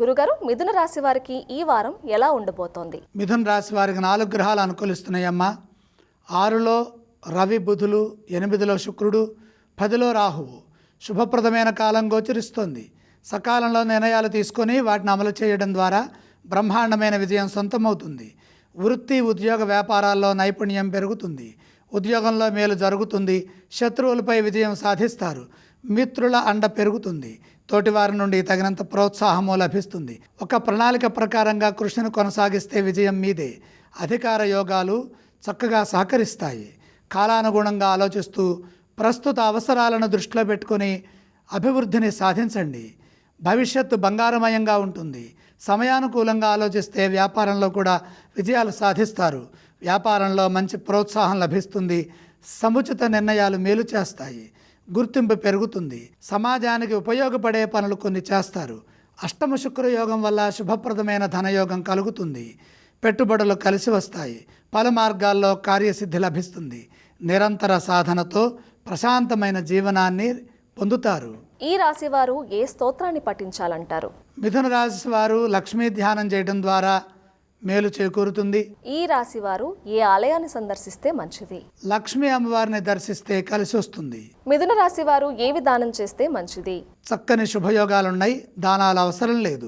గురుగారు మిథున రాశి వారికి ఈ వారం ఎలా ఉండబోతోంది? మిథున్ రాశి వారికి నాలుగు గ్రహాలు అనుకూలిస్తున్నాయమ్మా. ఆరులో రవి బుధులు ఎనిమిదిలో శుక్రుడు పదిలో రాహువు. శుభప్రదమైన కాలం గోచరిస్తోంది. సకాలంలో నిర్ణయాలు తీసుకొని వాటిని అమలు చేయడం ద్వారా బ్రహ్మాండమైన విజయం సొంతమవుతుంది. వృత్తి ఉద్యోగ వ్యాపారాల్లో నైపుణ్యం పెరుగుతుంది. ఉద్యోగంలో మేలు జరుగుతుంది. శత్రువులపై విజయం సాధిస్తారు. మిత్రుల అండ పెరుగుతుంది. తోటివారి నుండి తగినంత ప్రోత్సాహము లభిస్తుంది. ఒక ప్రణాళిక ప్రకారంగా కృషిని కొనసాగిస్తే విజయం మీదే. అధికార యోగాలు చక్కగా సహకరిస్తాయి. కాలానుగుణంగా ఆలోచిస్తూ ప్రస్తుత అవసరాలను దృష్టిలో పెట్టుకొని అభివృద్ధిని సాధించండి. భవిష్యత్తు బంగారమయంగా ఉంటుంది. సమయానుకూలంగా ఆలోచిస్తే వ్యాపారంలో కూడా విజయాలు సాధిస్తారు. వ్యాపారంలో మంచి ప్రోత్సాహం లభిస్తుంది. సముచిత నిర్ణయాలు మేలు చేస్తాయి. గుర్తింపు పెరుగుతుంది. సమాజానికి ఉపయోగపడే పనులు కొన్ని చేస్తారు. అష్టమ శుక్ర యోగం వల్ల శుభప్రదమైన ధనయోగం కలుగుతుంది. పెట్టుబడులు కలిసి వస్తాయి. పలు మార్గాల్లో కార్యసిద్ధి లభిస్తుంది. నిరంతర సాధనతో ప్రశాంతమైన జీవనాన్ని పొందుతారు. ఈ రాశి వారు ఏ స్తోత్రాన్ని పఠించాలంటారు? మిథున రాశి వారు లక్ష్మీ ధ్యానం చేయడం ద్వారా మేలు చేకూరుతుంది. ఈ రాశి వారు ఏ ఆలయాన్ని సందర్శిస్తే మంచిది? లక్ష్మీ అమ్మవారిని దర్శిస్తే కలిసి వస్తుంది. మిథున రాశి వారు ఏ విధానం చేస్తే మంచిది? చక్కని శుభయోగాలున్నాయి దానాలు అవసరం లేదు.